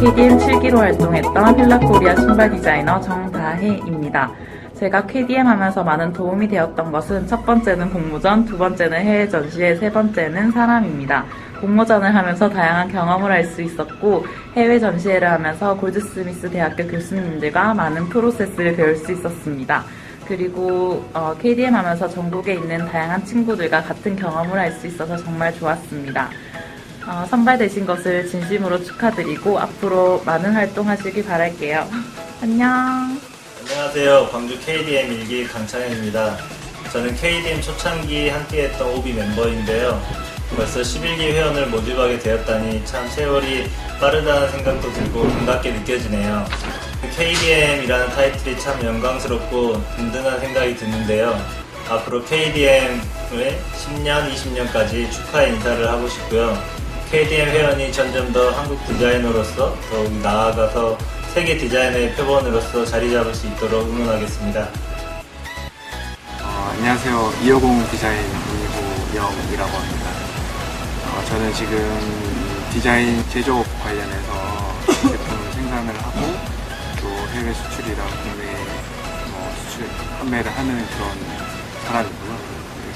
KDM 7기로 활동했던 힐라코리아 신발 디자이너 정다혜입니다. 제가 KDM 하면서 많은 도움이 되었던 것은 첫 번째는 공모전, 두 번째는 해외 전시회, 세 번째는 사람입니다. 공모전을 하면서 다양한 경험을 할 수 있었고 해외 전시회를 하면서 골드스미스 대학교 교수님들과 많은 프로세스를 배울 수 있었습니다. 그리고 어, KDM 하면서 전국에 있는 다양한 친구들과 같은 경험을 할 수 있어서 정말 좋았습니다. 어, 선발되신 것을 진심으로 축하드리고 앞으로 많은 활동하시길 바랄게요. 안녕. 안녕하세요. 광주 KDM 일기 강창현입니다. 저는 KDM 초창기 함께했던 OB 멤버인데요. 벌써 11기 회원을 모집하게 되었다니 참 세월이 빠르다는 생각도 들고 반갑게 느껴지네요. KDM이라는 타이틀이 참 영광스럽고 든든한 생각이 드는데요. 앞으로 KDM의 10년, 20년까지 축하 인사를 하고 싶고요. KDM 회원이 점점 더 한국 디자이너로서 더욱 나아가서 세계 디자인의 표본으로서 자리 잡을 수 있도록 응원하겠습니다. 어, 안녕하세요. 250 디자인 이호영이라고 합니다. 어, 저는 지금 디자인 제조업 관련해서 제품을 생산을 하고 또 해외 수출이랑 국내 뭐 수출 판매를 하는 그런 사람이고요.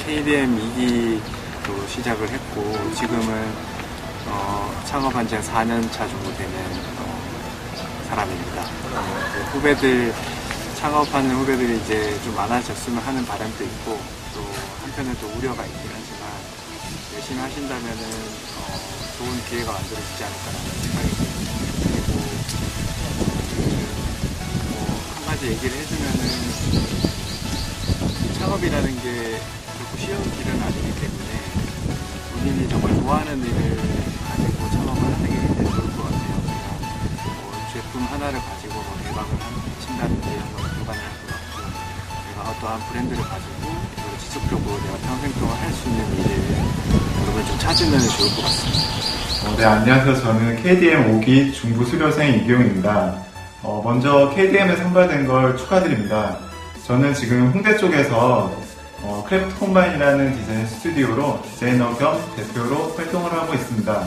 KDM 2기로 시작을 했고 지금은 어, 창업한 지 한 4년 차 정도 되는 어, 사람입니다. 그 후배들 창업하는 후배들이 이제 좀 많아졌으면 하는 바람도 있고 또 한편에 또 우려가 있긴 하지만 열심히 하신다면은 어, 좋은 기회가 만들어지지 않을까라는 생각이 듭니다. 그리고 뭐 한 가지 얘기를 해주면은 창업이라는 게 결코 쉬운 길은 아니기 때문에 본인이 정말 좋아하는 일을 하나를 가지고 뭐 대박을 한- 친다든지 이런 건 불가능할 것 같고 내가 어떠한 브랜드를 가지고 이걸 지속적으로 내가 평생 동안 할 수 있는 일을 여러분 좀 찾으면 좋을 것 같습니다. 어, 네, 안녕하세요. 저는 KDM 5기 중부 수료생 이기용입니다. 어, 먼저 KDM에 선발된 걸 축하드립니다. 저는 지금 홍대 쪽에서 어, 크래프트 콤바인이라는 디자인 스튜디오로 디자이너 겸 대표로 활동을 하고 있습니다. 어,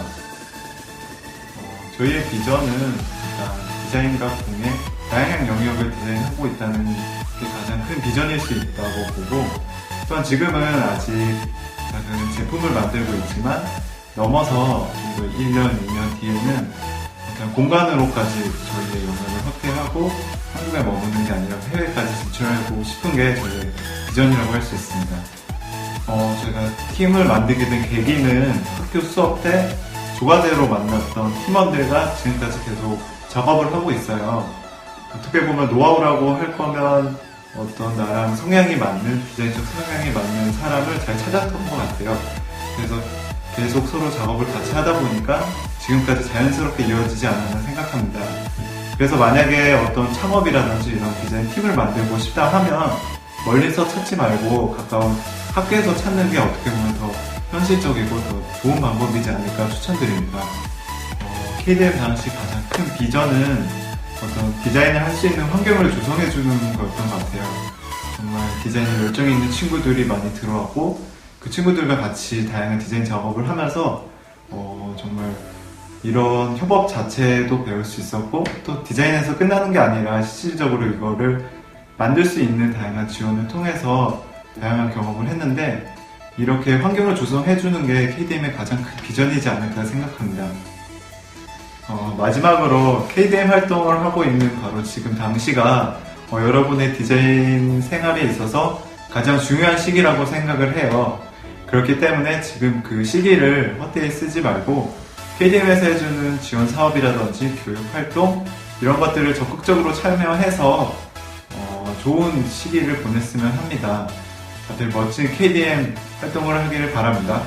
저희의 비전은 일단 디자인과 공예, 다양한 영역을 디자인하고 있다는 게 가장 큰 비전일 수 있다고 보고 또한 지금은 아직 작은 제품을 만들고 있지만 넘어서 좀더 1년, 2년 뒤에는 어떤 공간으로까지 저희의 영역을 확대하고 한국에 머무는 게 아니라 해외까지 진출하고 싶은 게 저희의 비전이라고 할 수 있습니다. 어, 제가 팀을 만들게 된 계기는 학교 수업 때 조과제로 만났던 팀원들과 지금까지 계속 작업을 하고 있어요. 어떻게 보면 노하우라고 할 거면 어떤 나랑 성향이 맞는, 디자인적 성향이 맞는 사람을 잘 찾았던 것 같아요. 그래서 계속 서로 작업을 같이 하다 보니까 지금까지 자연스럽게 이어지지 않았나 생각합니다. 그래서 만약에 어떤 창업이라든지 이런 디자인 팀을 만들고 싶다 하면 멀리서 찾지 말고 가까운 학교에서 찾는 게 어떻게 보면 더 현실적이고 더 좋은 방법이지 않을까 추천드립니다. 어, KDM 당시 가장 큰 비전은 어떤 디자인을 할 수 있는 환경을 조성해주는 거였던 것 같아요. 정말 디자인에 열정이 있는 친구들이 많이 들어왔고 그 친구들과 같이 다양한 디자인 작업을 하면서 어, 정말 이런 협업 자체도 배울 수 있었고 또 디자인에서 끝나는 게 아니라 실질적으로 이거를 만들 수 있는 다양한 지원을 통해서 다양한 경험을 했는데 이렇게 환경을 조성해주는 게 KDM의 가장 큰 비전이지 않을까 생각합니다. 어, 마지막으로 KDM 활동을 하고 있는 바로 지금 당시가 어, 여러분의 디자인 생활에 있어서 가장 중요한 시기라고 생각을 해요. 그렇기 때문에 지금 그 시기를 헛되이 쓰지 말고 KDM에서 해주는 지원 사업이라든지 교육 활동 이런 것들을 적극적으로 참여해서 어, 좋은 시기를 보냈으면 합니다. 다들 멋진 KDM 활동을 하기를 바랍니다.